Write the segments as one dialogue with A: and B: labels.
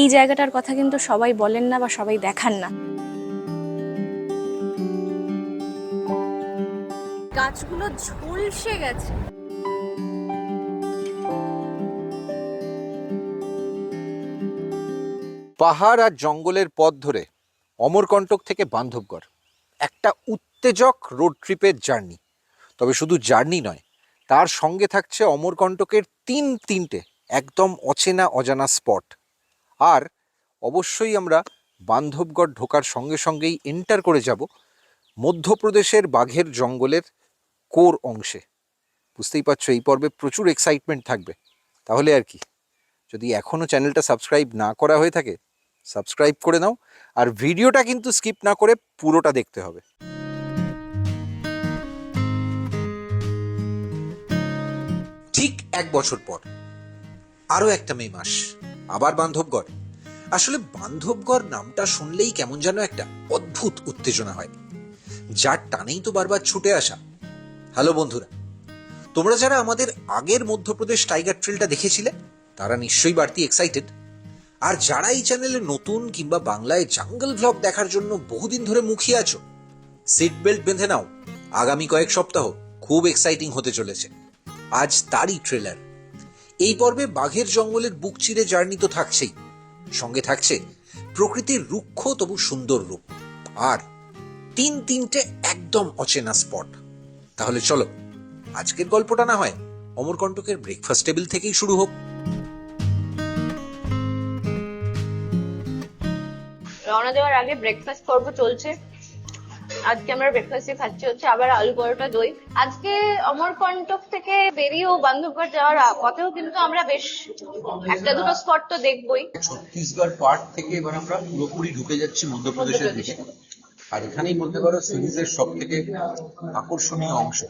A: এই জায়গাটার কথা কিন্তু সবাই বলেন না বা সবাই দেখান না। গাছগুলো ঝলসে গেছে।
B: পাহাড় আর জঙ্গলের পথ ধরে অমরকণ্টক থেকে বান্ধবগড়। একটা উত্তেজক রোড ট্রিপের জার্নি তবে শুধু জার্নি নয়, তার সঙ্গে থাকছে অমরকণ্টকের তিন তিনটে একদম অচেনা অজানা স্পট আর অবশ্যই আমরা বান্ধবগড় ঢোকার সঙ্গে সঙ্গেই এন্টার করে যাব মধ্যপ্রদেশের বাঘের জঙ্গলের কোর অংশে। বুঝতেই পারছ, এই পর্বে প্রচুর এক্সাইটমেন্ট থাকবে। তাহলে আর কি, যদি এখনও চ্যানেলটা সাবস্ক্রাইব না করা হয়ে থাকে সাবস্ক্রাইব করে নাও আর ভিডিওটা কিন্তু স্কিপ না করে পুরোটা দেখতে হবে। ঠিক এক বছর পর, আরও একটা মে মাস। আবার বান্ধবগড়। আসলে বান্ধবগড় নামটা শুনলেই কেমন যেন একটা অদ্ভুত উত্তেজনা হয়। যার টানেই তো বারবার ছুটে আসা। হ্যালো বন্ধুরা, তোমরা যারা আমাদের আগের মধ্যপ্রদেশ টাইগার ট্রেলটা দেখেছিলে, তারা নিশ্চয়ই বাড়তি এক্সাইটেড আর যারা এই চ্যানেলে নতুন কিংবা বাংলায় জাঙ্গল ভ্লগ দেখার জন্য বহুদিন ধরে মুখিয়ে আছো সিট বেল্ট বেঁধে নাও। আগামী কয়েক সপ্তাহ খুব এক্সাইটিং হতে চলেছে। আজ তারই ট্রেলার এই পর্বে বাঘের জঙ্গলের বুক চিরে জার্নি তো থাকছেই। সঙ্গে থাকছে প্রকৃতির রুক্ষ তবু সুন্দর রূপ। আর তিন তিনটে একদম অচেনা স্পট। তাহলে চলো, আজকের গল্পটা না হয় অমরকণ্টকের ব্রেকফাস্ট টেবিল থেকেই শুরু হোক।
C: রওনা দেওয়ার আগে ব্রেকফাস্ট পর্ব চলছে। আজকে আমরা ব্রেকফাস্টে খাচ্ছি হচ্ছে আবার আলু পরোটা দই। আজকে অমরকণ্টক থেকে বেরিয়েও বান্ধবগড় যাওয়ার পথেও কিন্তু আমরা বেশ একটা দুটো স্পট তো দেখবই।
D: ছত্তিশগড় পার্ট থেকে এবার আমরা পুরোপুরি ঢুকে যাচ্ছি মধ্যপ্রদেশের দিকে। আর এখানেই বলতে পারো সিরিজের সব থেকে আকর্ষণীয় অংশ।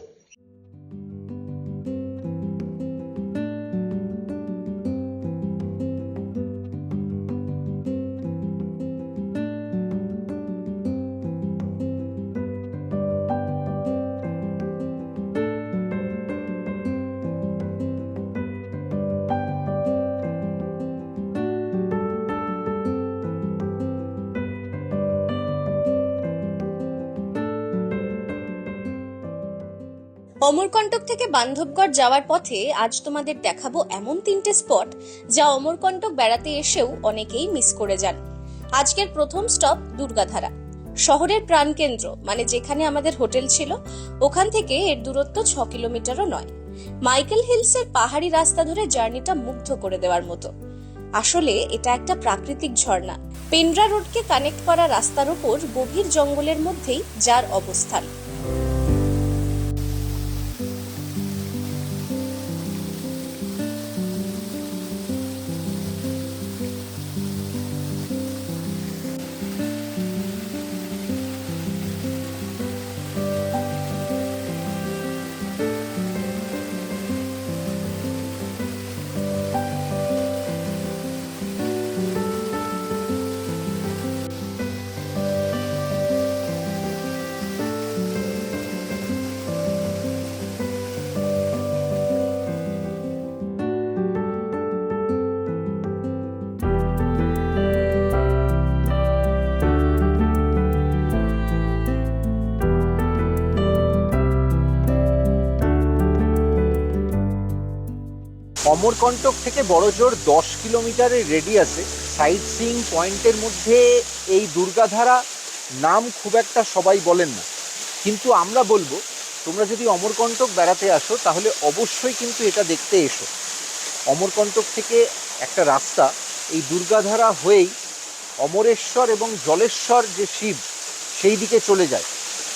A: থেকে বান্ধবগড় যাওয়ার পথে আজ তোমাদের দেখাবো এমন তিনটে স্পট যা অমরকণ্টক বেড়াতে এসেও অনেকেই মিস করে যান। আজকের প্রথম স্টপ দুর্গাধারা। শহরের প্রাণকেন্দ্র মানে যেখানে আমাদের হোটেল ছিল, ওখান থেকে এর দূরত্ব ছ কিলোমিটারও নয়। মাইকেল হিলসের পাহাড়ি রাস্তা ধরে জার্নিটা মুগ্ধ করে দেওয়ার মতো। আসলে এটা একটা প্রাকৃতিক ঝর্ণা। পেন্ড্রা রোডকে কানেক্ট করা রাস্তার ওপর গভীর জঙ্গলের মধ্যেই যার অবস্থান।
B: অমরকণ্টক থেকে বড়জোর দশ কিলোমিটারের রেডিয়াসে সাইট সিইং পয়েন্টের মধ্যে এই দুর্গাধারা নাম খুব একটা সবাই বলেন না। কিন্তু আমরা বলব, তোমরা যদি অমরকণ্টক বেড়াতে আসো, তাহলে অবশ্যই কিন্তু এটা দেখতে এসো। অমরকণ্টক থেকে একটা রাস্তা, এই দুর্গাধারা হয়েই অমরেশ্বর এবং জলেশ্বর যে শিব, সেই দিকে চলে যায়।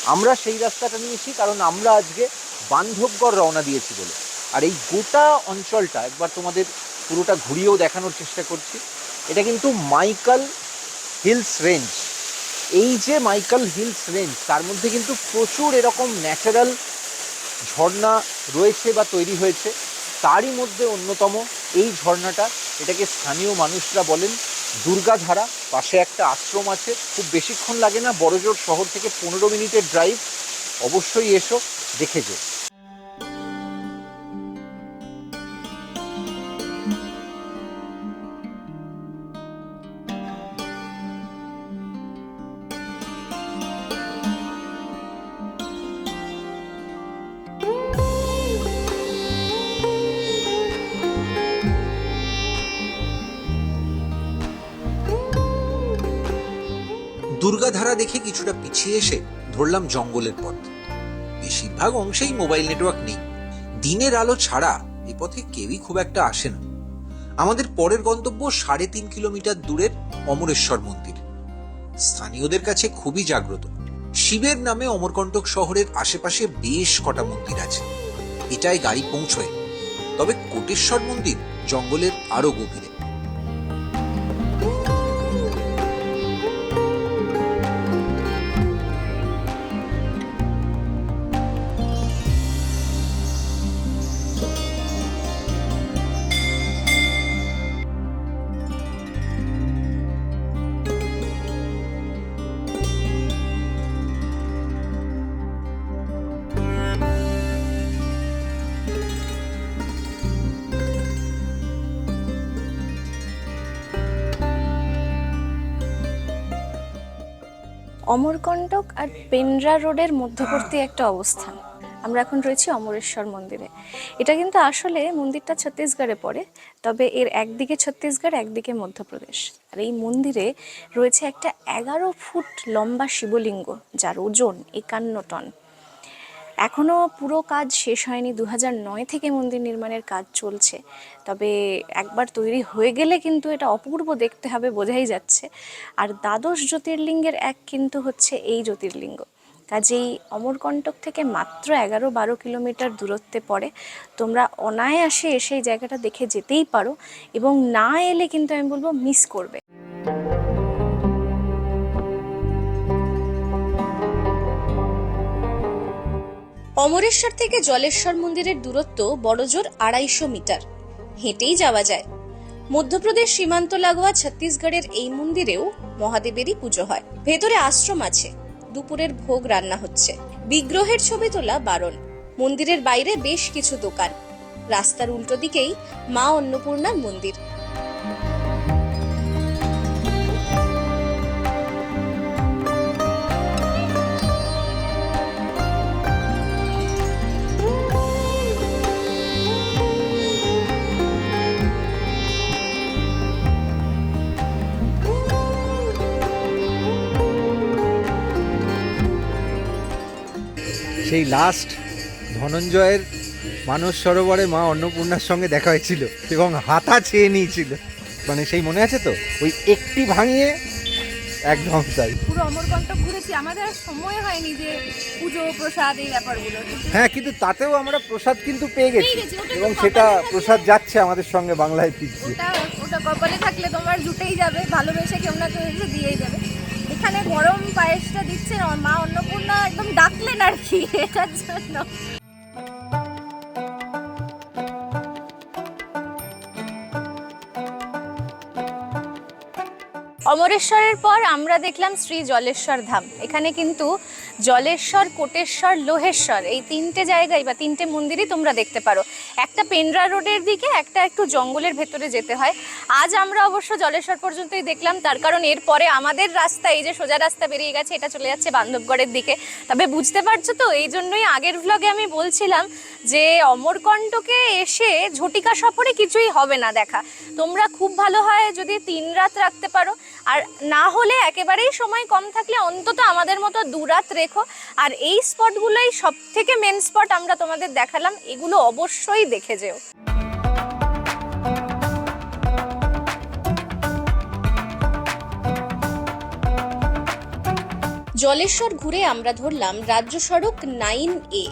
B: আমরা সেই রাস্তাটা নিয়েছি কারণ আমরা আজকে বান্ধবগড় রওনা দিয়েছি বলে। আর এই গোটা অঞ্চলটা, একবার তোমাদের পুরোটা ঘুরিয়েও দেখানোর চেষ্টা করছি, এটা কিন্তু মাইকাল হিলস রেঞ্জ। এই যে মাইকাল হিলস রেঞ্জ, তার মধ্যে কিন্তু প্রচুর এরকম ন্যাচারাল ঝর্ণা রয়েছে বা তৈরি হয়েছে। তারই মধ্যে অন্যতম এই ঝর্ণাটা, এটাকে স্থানীয় মানুষরা বলেন দুর্গাধারা। পাশে একটা আশ্রম আছে, খুব বেশিক্ষণ লাগে না, বড়জোর শহর থেকে পনেরো মিনিটের ড্রাইভ অবশ্যই এসো, দেখে যেও। কিছুটা এসে ধরলাম জঙ্গলের পথ। বেশিরভাগ অংশেই মোবাইল নেটওয়ার্ক নেই। দিনের আলো ছাড়া এ পথে কেউই খুব একটা আসে না। আমাদের পরের গন্তব্য সাড়ে তিন কিলোমিটার দূরের অমরেশ্বর মন্দির। স্থানীয়দের কাছে খুবই জাগ্রত। শিবের নামে অমরকণ্টক শহরের আশেপাশে বেশ কটা মন্দির আছে। এটাই গাড়ি পৌঁছয়। তবে কোটেশ্বর মন্দির জঙ্গলের আরও গভীরে।
C: অমরকণ্টক আর পেন্ড্রা রোডের মধ্যবর্তী একটা অবস্থান। আমরা এখন রয়েছি অমরেশ্বর মন্দিরে। এটা কিন্তু আসলে মন্দিরটা ছত্তিশগড়ে পড়ে, তবে এর একদিকে ছত্তিশগড়, একদিকে মধ্যপ্রদেশ। আর এই মন্দিরে রয়েছে একটা এগারো ফুট লম্বা শিবলিঙ্গ, যার ওজন একান্ন টন। এখনও পুরো কাজ শেষ হয়নি। দু নয় থেকে মন্দির নির্মাণের কাজ চলছে। তবে একবার তৈরি হয়ে গেলে কিন্তু এটা অপূর্ব দেখতে হবে বোঝাই যাচ্ছে। আর দ্বাদশ জ্যোতির্লিঙ্গের এক কিন্তু হচ্ছে এই জ্যোতির্লিঙ্গ। কাজেই অমরকণ্টক থেকে মাত্র এগারো বারো কিলোমিটার দূরত্বে পড়ে। তোমরা অনায়াসে এসে এই জায়গাটা দেখে যেতেই পারো এবং না এলে কিন্তু আমি বলব মিস করবে। অমরেশ্বর থেকে জলেশ্বর মন্দিরের দূরত্ব বড়জোর আড়াইশো মিটার। হেঁটেই যাওয়া যায়। মধ্যপ্রদেশ সীমান্ত লাগোয়া ছত্তিশগড়ের এই মন্দিরেও মহাদেবেরই পুজো হয়। ভেতরে আশ্রম আছে। দুপুরের ভোগ রান্না হচ্ছে। বিগ্রহের ছবি তোলা বারণ। মন্দিরের বাইরে বেশ কিছু দোকান। রাস্তার উল্টো দিকেই মা অন্নপূর্ণার মন্দির।
E: সেই লাস্ট ধনঞ্জয়ের মানস সরোবরে মা অন্নপূর্ণার সঙ্গে দেখা হয়েছিল এবং হাতা চেয়ে নিয়েছিল। মানে সেই মনে আছে তো? ওই একটি ভাঙিয়ে একদম তাই
F: পুরো অমরকণ্টক ঘুরেছি আমাদের সময় হয়নি যে পুজো প্রসাদ এই ব্যাপারগুলো।
E: হ্যাঁ কিন্তু তাতেও আমরা প্রসাদ কিন্তু পেয়ে গেছি। এবং সেটা প্রসাদ যাচ্ছে আমাদের সঙ্গে বাংলায় ফিরছে।
F: ওটা কপালে থাকলে তোমার জুটেই যাবে ভালোবেসে কেউ না কেউ দিয়েই যাবে এখানে গরম পায়েসটা দিচ্ছেন মা অন্নপূর্ণা একদম ডাকলেন আর কি, এটার জন্য।
C: অমরেশ্বরের পর আমরা দেখলাম শ্রী জলেশ্বর ধাম। এখানে কিন্তু জলেশ্বর, কোটেশ্বর, লোহেশ্বর, এই তিনটে জায়গায় বা তিনটে মন্দিরই তোমরা দেখতে পারো। একটা পেন্ড্রা রোডের দিকে, একটা একটু জঙ্গলের ভেতরে যেতে হয়। আজ আমরা অবশ্য জলেশ্বর পর্যন্তই দেখলাম, তার কারণ এরপরে আমাদের রাস্তা, এই যে সোজা রাস্তা বেরিয়ে গেছে, এটা চলে যাচ্ছে বান্ধবগড়ের দিকে। তবে বুঝতে পারছ তো, এই জন্যই আগের ভ্লগে আমি বলছিলাম যে অমরকণ্টকে এসে ঝটিকা সফরে কিছুই হবে না দেখা। তোমরা খুব ভালো হয় যদি তিন রাত রাখতে পারো। আর না হলে একেবারেই সময় কম থাকলে অন্তত আমাদের মতো দু রাত রেখো। আর এই স্পটগুলোই সব থেকে মেন স্পট আমরা তোমাদের দেখালাম। এগুলো অবশ্যই দেখে যেও। জলেশ্বর ঘুরে আমরা ধরলাম রাজ্য সড়ক নাইন এ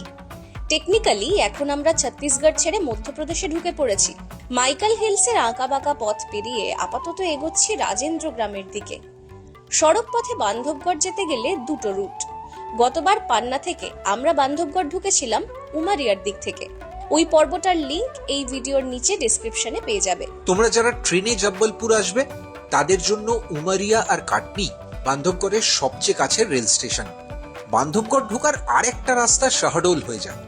C: টেকনিক্যালি এখন আমরা ছত্তিশগড় ছেড়ে মধ্যপ্রদেশে ঢুকে পড়েছি। মাইকেল হিলসের আঁকা বাঁকা পথ পেরিয়ে আপাতত এগোচ্ছি রাজেন্দ্র গ্রামের দিকে। সড়ক পথে বান্ধবগড় যেতে গেলে দুটো রুট। গতবার পান্না থেকে আমরা বান্ধবগড় ঢুকেছিলাম উমারিয়ার দিক থেকে। ওই পর্বটার লিংক এই ভিডিওর নিচে ডেসক্রিপশনে পেয়ে যাবে।
B: তোমরা যারা ট্রেনে জব্বলপুর আসবে, তাদের জন্য উমারিয়া আর কাটনি বান্ধবগড়ের সবচেয়ে কাছের রেল স্টেশন বান্ধবগড় ঢোকার আরেকটা রাস্তা শাহডোল হয়ে যায়।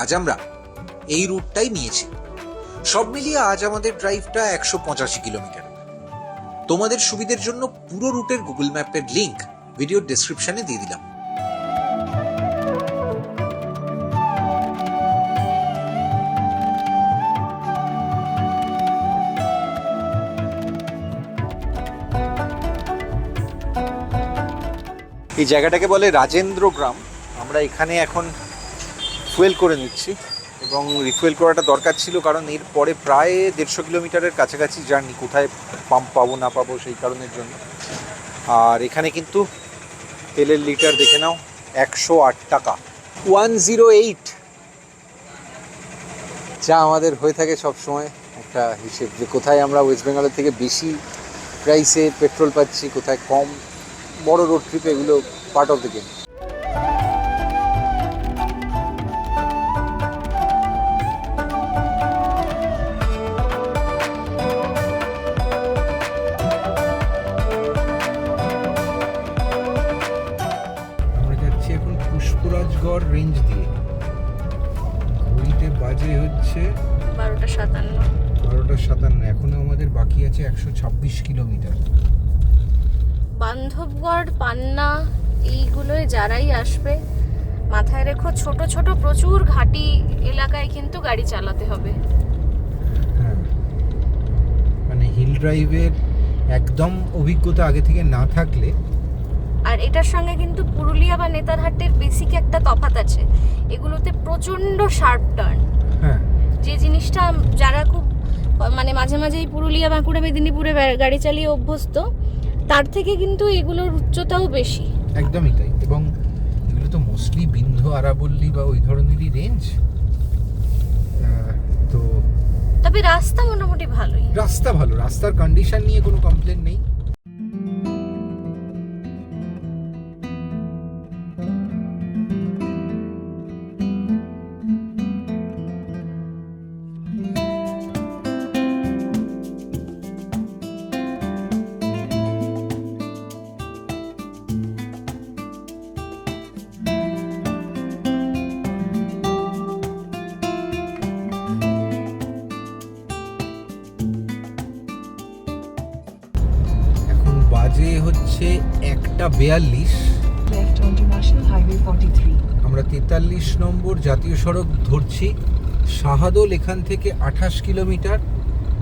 B: আজ আমরা এই রুটটাই নিয়েছি। সব মিলিয়ে আজ আমাদের ড্রাইভটা একশো পঁচাশি কিলোমিটার। তোমাদের সুবিধের জন্য পুরো রুটের গুগল ম্যাপের লিঙ্ক ভিডিওর ডেসক্রিপশনে দিয়ে দিলাম। এই জায়গাটাকে বলে রাজেন্দ্র গ্রাম আমরা এখানে এখন ফুয়েল করে নিচ্ছি এবং রিফুয়েল করাটা দরকার ছিল কারণ এর পরে প্রায় দেড়শো কিলোমিটারের কাছাকাছি জার্নি, কোথায় পাম্প পাবো, না পাবো সেই কারণের জন্য। আর এখানে কিন্তু তেলের লিটার দেখে নাও, একশো আট টাকা। ওয়ান জিরো এইট যা আমাদের হয়ে থাকে সব সময় একটা হিসেব যে কোথায় আমরা ওয়েস্ট বেঙ্গলের থেকে বেশি প্রাইসে পেট্রোল পাচ্ছি, কোথায় কম। বড় রোড ট্রিপ এগুলো part of the game range দিয়ে। ঘড়িতে বাজে হচ্ছে
F: বারোটা সাতান্ন।
B: বারোটা সাতান্ন এখনও আমাদের বাকি আছে একশো ছাব্বিশ কিলোমিটার।
F: বান্ধবগড় পান্না এইগুলোয় যারাই আসবে মাথায় রেখো ছোট ছোট প্রচুর ঘাটি এলাকায় কিন্তু গাড়ি চালাতে হবে।
B: হ্যাঁ। মানে হিল ড্রাইভের একদম অভিজ্ঞতা আগে থেকে না থাকলে
F: আর এটার সঙ্গে কিন্তু পুরুলিয়া বা নেতারহাটের বেসিক একটা তফাৎ আছে। এগুলোতে প্রচণ্ড শার্প টার্ন
B: হ্যাঁ।
F: যে জিনিসটা যারা খুব মানে মাঝে মাঝে এই পুরুলিয়া বাঁকুড়া মেদিনীপুরে গাড়ি চালিয়ে অভ্যস্ত তার থেকে কিন্তু এগুলোর উচ্চতাও বেশি।
B: একদমই তাই। এবং এগুলো তো মোস্টলি বিন্ধ আরাবল্লী বা ওই ধরনেরই রেঞ্জ তো
F: তবে রাস্তা মোটামুটি ভালোই।
B: রাস্তা ভালো। রাস্তার কন্ডিশন নিয়ে কোনো কমপ্লেন নেই। বাজে হচ্ছে একটা বেয়াল্লিশ
G: left onto National Highway 43.
B: আমরা তেতাল্লিশ নম্বর জাতীয় সড়ক ধরছি শাহাদল এখান থেকে আঠাশ কিলোমিটার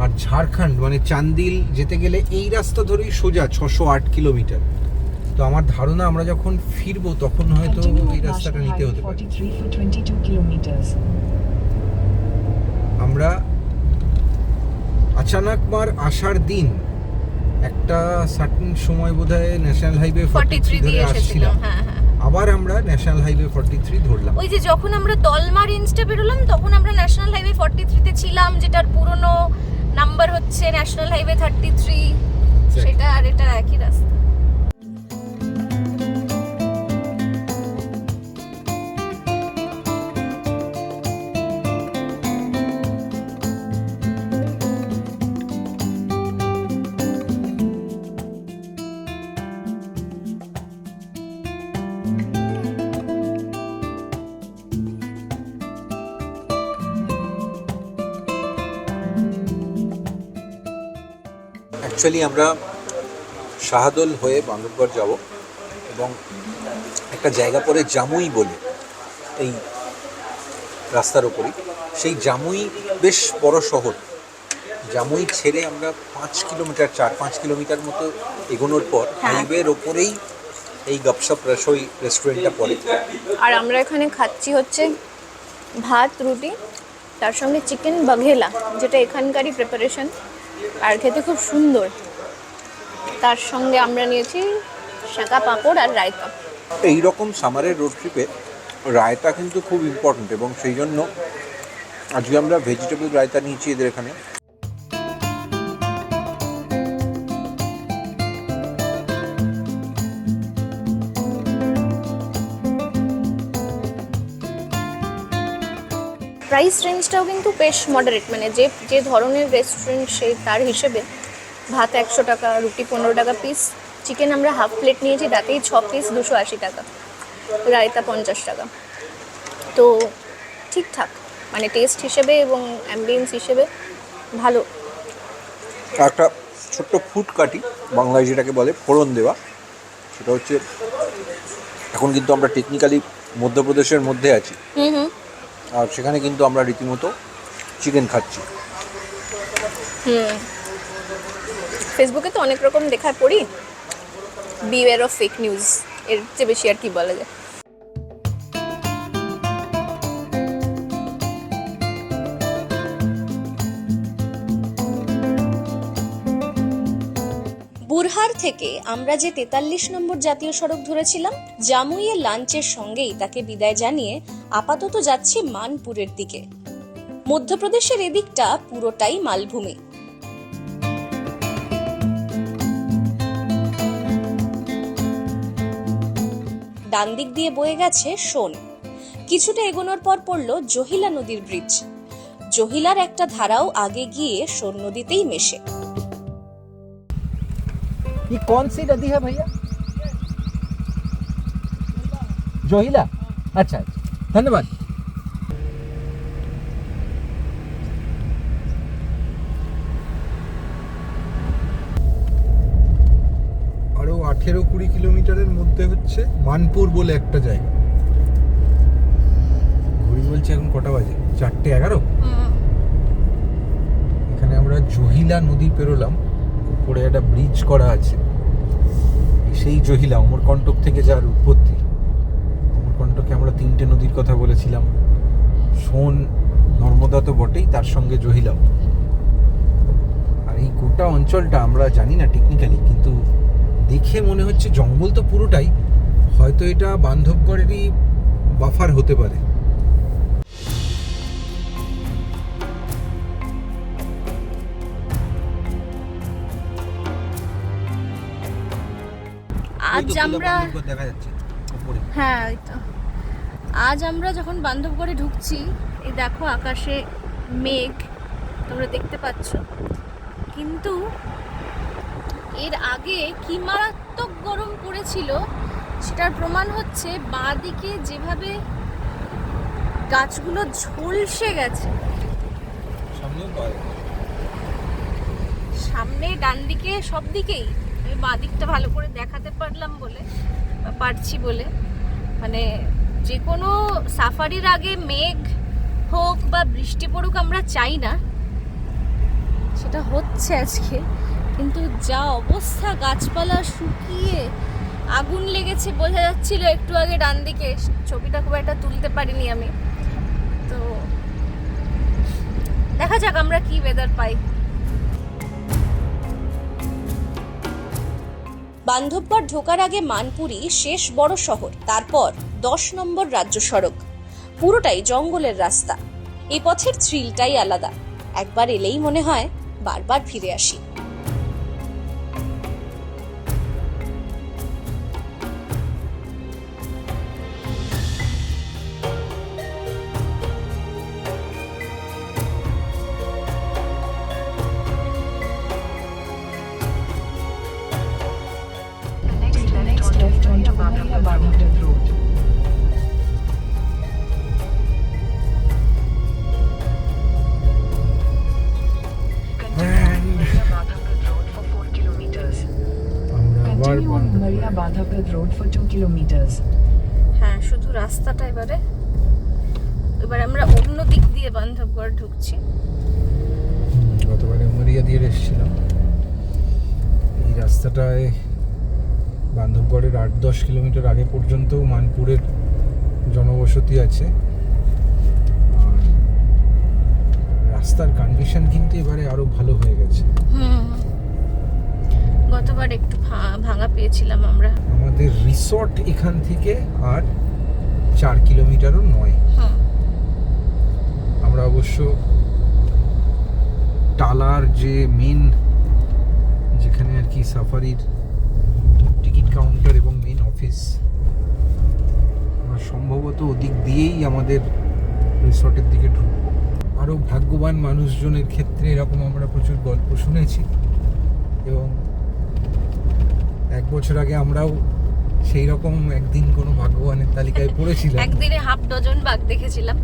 B: আর ঝাড়খণ্ড মানে চান্দিল যেতে গেলে এই রাস্তা ধরেই সোজা ছশো আট কিলোমিটার তো আমার ধারণা আমরা যখন ফিরবো তখন হয়তো এই রাস্তাটা নিতে হতে পারে
G: 43 for 22 kilometers.
B: আমরা আচানক মার আসার দিন একটা সার্টেন সময় বোধহয় national highway
F: forty
B: forty
F: three
B: ধরে
F: দিয়ে এসেছিলাম হ্যাঁ হ্যাঁ।
B: আবার আমরা ন্যাশনাল হাইওয়ে ফর্টি থ্রি ধরলাম।
F: ওই যে যখন আমরা দলমা রেঞ্জটা বেরোলাম তখন আমরা ন্যাশনাল হাইওয়ে ফর্টি থ্রিতে ছিলাম যেটার পুরনো নাম্বার হচ্ছে ন্যাশনাল হাইওয়ে থার্টি থ্রি সেটা আর এটা একই রাস্তা।
H: অ্যাকচুয়ালি আমরা শাহাদল হয়ে বান্ধবগড় যাব এবং একটা জায়গা পরে জামুই বলে এই রাস্তার ওপরই সেই জামুই বেশ বড় শহর। জামুই ছেড়ে আমরা পাঁচ কিলোমিটার চার পাঁচ কিলোমিটার মতো এগোনোর পর
C: হ্যাঁ।
H: হাইওয়ের ওপরেই এই গপসপ রসোই রেস্টুরেন্টটা পড়ে।
C: আর আমরা এখানে খাচ্ছি হচ্ছে ভাত রুটি তার সঙ্গে চিকেন বাঘেলা যেটা এখানকারই প্রিপারেশন আর খেতে খুব সুন্দর। তার সঙ্গে আমরা নিয়েছি শাঁকা পাঁপড় আর রায়তা।
H: এই রকম সামারের রোড ট্রিপে রায়তা কিন্তু খুব ইম্পর্ট্যান্ট এবং সেই জন্য আজকে আমরা ভেজিটেবল রায়তা নিয়েছি এদের এখানে।
C: প্রাইস রেঞ্জটাও কিন্তু বেশ মডারেট মানে যে যে ধরনের রেস্টুরেন্ট সেই তার হিসেবে ভাত একশো টাকা রুটি পনেরো টাকা পিস চিকেন আমরা হাফ প্লেট নিয়েছি তাতেই ছ পিস দুশো আশি টাকা রায়তা পঞ্চাশ টাকা। তো ঠিকঠাক মানে টেস্ট হিসেবে এবং অ্যাম্বিয়েন্স হিসেবে ভালো।
H: একটা ছোট্ট ফুড কাটি বাংলায় যেটাকে বলে ফোড়ন দেওয়া সেটা হচ্ছে এখন কিন্তু আমরা টেকনিক্যালি মধ্যপ্রদেশের মধ্যে আছি।
C: হুম হুম।
H: আর সেখানে কিন্তু আমরা রীতিমতো চিকেন খাচ্ছি।
C: হুম। ফেসবুকে তো অনেক রকম দেখার পড়ি বিওয়ার অফ ফেক নিউজ
F: এর চেয়ে বেশি আর কি বলা যায়।
A: বুরহার থেকে আমরা যে তেতাল্লিশ নম্বর জাতীয় সড়ক ধরেছিলাম, জামুইয়ে লাঞ্চের সঙ্গেই তাকে বিদায় জানিয়ে আপাতত যাচ্ছি মানপুরের দিকে। মধ্যপ্রদেশের এদিকটা পুরোটাই মালভূমি। ডান দিক দিয়ে বয়ে গেছে সোন। কিছুটা এগোনোর পর পড়ল জহিলা নদীর ব্রিজ। জহিলার একটা ধারাও আগে গিয়ে সোন নদীতেই মেশে।
I: ये कौन सी नदी है भैया जोहिला अच्छा अच्छा धन्यवाद
B: আরো আঠেরো কুড়ি কিলোমিটারের মধ্যে হচ্ছে মানপুর বলে একটা জায়গা ঘড়ি বলছে এখন কটা বাজে চারটে এগারো এখানে আমরা জহিলা নদী পেরোলাম উপরে একটা ব্রিজ করা আছে সেই জহিলা অমরকণ্টক থেকে যার উৎপত্তি। অমরকণ্টকে আমরা তিনটে নদীর কথা বলেছিলাম। সোন, নর্মদা তো বটেই, তার সঙ্গে জহিলাও আর এই গোটা অঞ্চলটা আমরা জানি না টেকনিক্যালি কিন্তু দেখে মনে হচ্ছে জঙ্গল তো পুরোটাই, হয়তো এটা বান্ধবগড়েরই বাফার হতে পারে।
F: আজ আমরা
B: দেখা যাচ্ছে
F: হ্যাঁ ওই তো। আজ আমরা যখন বান্ধবগড়ে ঢুকছি এই দেখো আকাশে মেঘ তোমরা দেখতে পাচ্ছ। কিন্তু এর আগে কি মারাত্মক গরম পড়েছিল সেটার প্রমাণ হচ্ছে বাঁদিকে যেভাবে গাছগুলো ঝলসে গেছে। সামনে ডান দিকে সব দিকেই আমি বাঁ দিকটা ভালো করে দেখাতে পারলাম বলে, পারছি বলে। মানে যে কোনো সাফারির আগে মেঘ হোক বা বৃষ্টি পড়ুক আমরা চাই না। সেটা হচ্ছে আজকে। কিন্তু যা অবস্থা, গাছপালা শুকিয়ে আগুন লেগেছে বোঝা যাচ্ছিল একটু আগে ডান দিকে। ছবিটা খুব একটা তুলতে পারিনি আমি। তো দেখা যাক আমরা কি ওয়েদার পাই।
A: বান্ধবগড় ঢোকার আগে মানপুরি শেষ বড় শহর, তারপর দশ নম্বর রাজ্য সড়ক। পুরোটাই জঙ্গলের রাস্তা। এ পথের থ্রিলটাই আলাদা। একবার এলেই মনে হয় বারবার ফিরে আসি।
G: Bandhavgarh Road for 2 kilometers.
F: হ্যাঁ শুধু রাস্তাটা এবারে। এবার আমরা অন্য দিক দিয়ে বান্ধবগড় ঢুকছি।
B: গতবারে উমারিয়া দিয়ে এসেছিলাম। এই রাস্তাটায় বান্ধবগড়ের আট দশ কিলোমিটার আগে পর্যন্ত মানপুরের জনবসতি আছে। আর রাস্তার কন্ডিশন কিন্তু এবারে আরও ভালো হয়ে গেছে।
F: হুম। গতবার একটু ভাঙা পেয়েছিলাম আমরা।
B: আমাদের রিসর্ট এখান থেকে আর চার কিলোমিটারও নয়। আমরা অবশ্য টালার যে মেন যেখানে আর কি সাফারির টিকিট কাউন্টার এবং মেন অফিস আমরা সম্ভবত ওদিক দিয়েই আমাদের রিসর্টের দিকে ঢুকবো। আরও ভাগ্যবান মানুষজনের ক্ষেত্রে এরকম আমরা প্রচুর গল্প শুনেছি এবং এক বছর আগে আমরাও সেই রকম একদিন কোনো ভাগ্যবানের তালিকায় পড়েছিলাম।
F: একদিনে হাফ ডজন বাঘ দেখেছিলাম।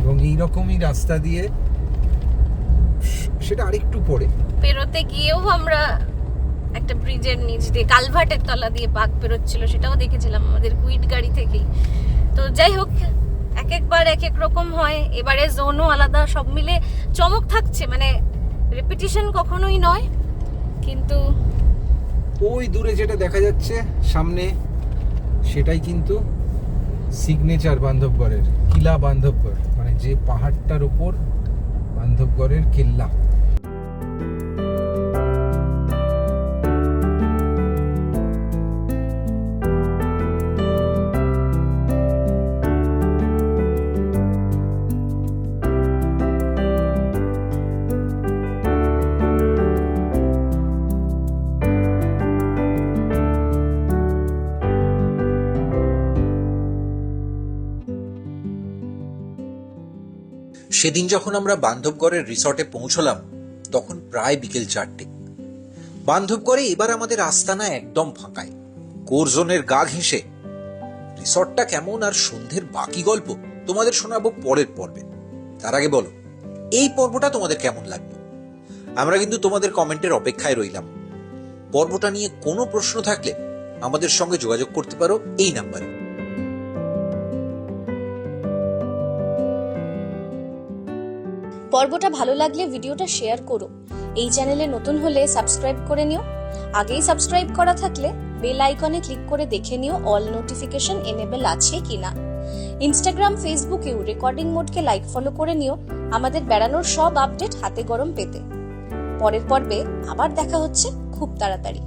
B: এবং এই রকমই রাস্তা দিয়ে সেটা আরেকটু পরে
F: পেরোতে গিয়েও আমরা একটা ব্রিজের নিচ দিয়ে কালভার্টের তলা দিয়ে বাঘ পেরোচ্ছিল সেটাও দেখেছিলাম আমাদের কুইট গাড়ি থেকেই। তো যাই হোক এক একবার এক এক রকম হয় এবারে জোনও আলাদা সব মিলে চমক থাকছে। মানে রেপিটিশন কখনোই নয় কিন্তু
B: ওই দূরে যেটা দেখা যাচ্ছে সামনে,
J: সেটাই কিন্তু সিগনেচার বান্ধবগড়ের, কিলা বান্ধবগড় মানে যে পাহাড়টার ওপর বান্ধবগড়ের কেল্লা।
B: সেদিন যখন আমরা বান্ধবগড়ের রিসর্টে পৌঁছলাম, তখন প্রায় বিকেল চারটে। বান্ধবগড়ে এবার আমাদের আস্তানা একদম ফাঁকায়। কোরজনের গা ঘেঁষে। রিসর্টটা কেমন আর সন্ধ্যের বাকি গল্প তোমাদের শোনাবো পরের পর্বে। তার আগে বলো, এই পর্বটা তোমাদের কেমন লাগল? আমরা কিন্তু তোমাদের কমেন্টের অপেক্ষায় রইলাম। পর্বটা নিয়ে কোনো প্রশ্ন থাকলে আমাদের সঙ্গে যোগাযোগ করতে পারো এই নাম্বারে।
A: পর্বটা ভালো লাগলে ভিডিওটা শেয়ার করো। এই চ্যানেলে নতুন হলে সাবস্ক্রাইব করে নিও। আগেই সাবস্ক্রাইব করা থাকলে বেল আইকনে ক্লিক করে দেখে নিও অল নোটিফিকেশন এনেবল আছে কিনা। ইনস্টাগ্রাম, ফেসবুকেও রেকর্ডিং মোডকে লাইক ফলো করে নিও। আমাদের বেড়ানোর সব আপডেট হাতে গরম পেতে। পরের পর্বে আবার দেখা হচ্ছে খুব তাড়াতাড়ি।